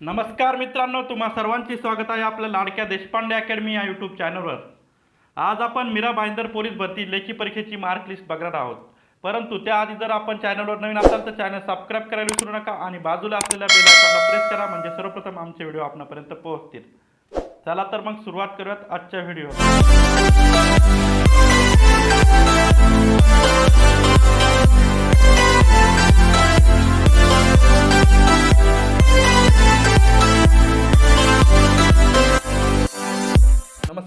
नमस्कार मित्रांनो तुम्हा सर्वांचे स्वागत आहे आपल्या लाडक्या देशपांडे अकॅडमी या यूट्यूब चॅनलवर आज आपण मीरा भाईंदर पोलीस भरती लेखी परीक्षेची मार्क लिस्ट बघणार आहोत. परंतु त्याआधी जर आपण चॅनलवर नवीन असाल तर चॅनल सबस्क्राईब करायला विसरू नका आणि बाजूला असलेल्या बेल आयकॉनला प्रेस करा म्हणजे सर्वप्रथम आमचे व्हिडिओ आपणापर्यंत पोहोचतील. चला तर मग सुरुवात करूयात आजच्या व्हिडिओ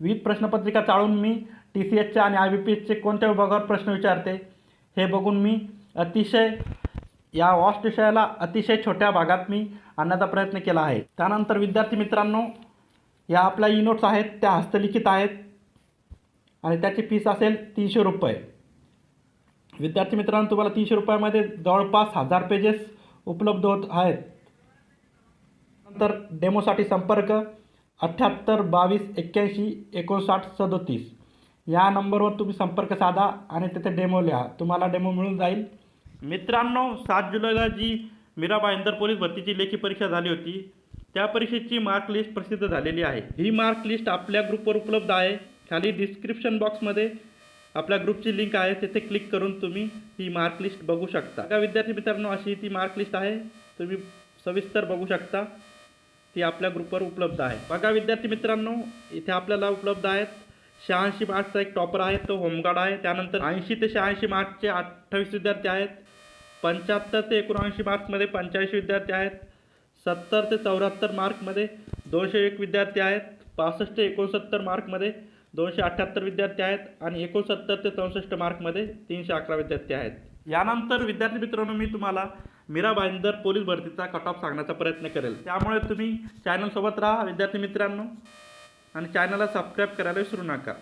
विविध प्रश्नपत्रिका चाळून मी टी सी एचच्या आणि आय बी पी एचचे कोणत्या विभागावर प्रश्न विचारते हे बघून मी अतिशय या वॉस्ट विषयाला अतिशय छोट्या भागात मी आणण्याचा प्रयत्न केला आहे. त्यानंतर विद्यार्थी मित्रांनो या आपल्या ई नोट्स आहेत त्या हस्तलिखित आहेत आणि त्याची फीस असेल तीनशे रुपये. विद्यार्थी मित्रांनो तुम्हाला तीनशे रुपयामध्ये जवळपास हजार पेजेस उपलब्ध होत आहेत. नंतर डेमोसाठी संपर्क अठ्ठ्याहत्तर बावीस एक्क्याऐंशी एकोणसाठ सदोतीस. या नंबरवर तुम्ही संपर्क साधा आणि तिथे डेमो लिहा. तुम्हाला डेमो मिळून जाईल. मित्रांनो सात जुलैला जी मीराबा इंदर पोलीस भरतीची लेखी परीक्षा झाली होती त्या परीक्षेची मार्क लिस्ट प्रसिद्ध झालेली आहे. ही मार्क लिस्ट आपल्या ग्रुपवर उपलब्ध आहे. खाली डिस्क्रिप्शन बॉक्समध्ये आपल्या ग्रुपची लिंक आहे. तिथे क्लिक करून तुम्ही ही मार्क लिस्ट बघू शकता. का विद्यार्थी मित्रांनो अशी ती मार्क लिस्ट आहे. तुम्ही सविस्तर बघू शकता. ती आपल्या ग्रुपवर उपलब्ध आहे. बघा विद्यार्थी मित्रांनो इथे आपल्याला उपलब्ध आहेत. शहाऐंशी मार्क्सचा एक टॉपर आहे तो होमगार्ड आहे. त्यानंतर ऐंशी ते शहाऐंशी मार्क्सचे अठ्ठावीस विद्यार्थी आहेत. पंच्याहत्तर ते एकोणऐंशी मार्क्समध्ये पंच्याऐंशी विद्यार्थी आहेत. सत्तर ते चौऱ्याहत्तर मार्कमध्ये दोनशे एक विद्यार्थी आहेत. पासष्ट ते एकोणसत्तर मार्कमध्ये दोनशे अठ्ठ्याहत्तर विद्यार्थी आहेत आणि एकोणसत्तर ते चौसष्ट मार्कमध्ये तीनशे अकरा विद्यार्थी आहेत. यानंतर विद्यार्थी मित्रांनो मी तुम्हाला मीरा भाईंदर पोलीस भरतीचा कट ऑफ सांगण्याचा प्रयत्न करेल. त्यामुळे तुम्ही चॅनलसोबत राहा विद्यार्थी मित्रांनो. आणि चॅनलला सबस्क्राईब करायला विसरू नका.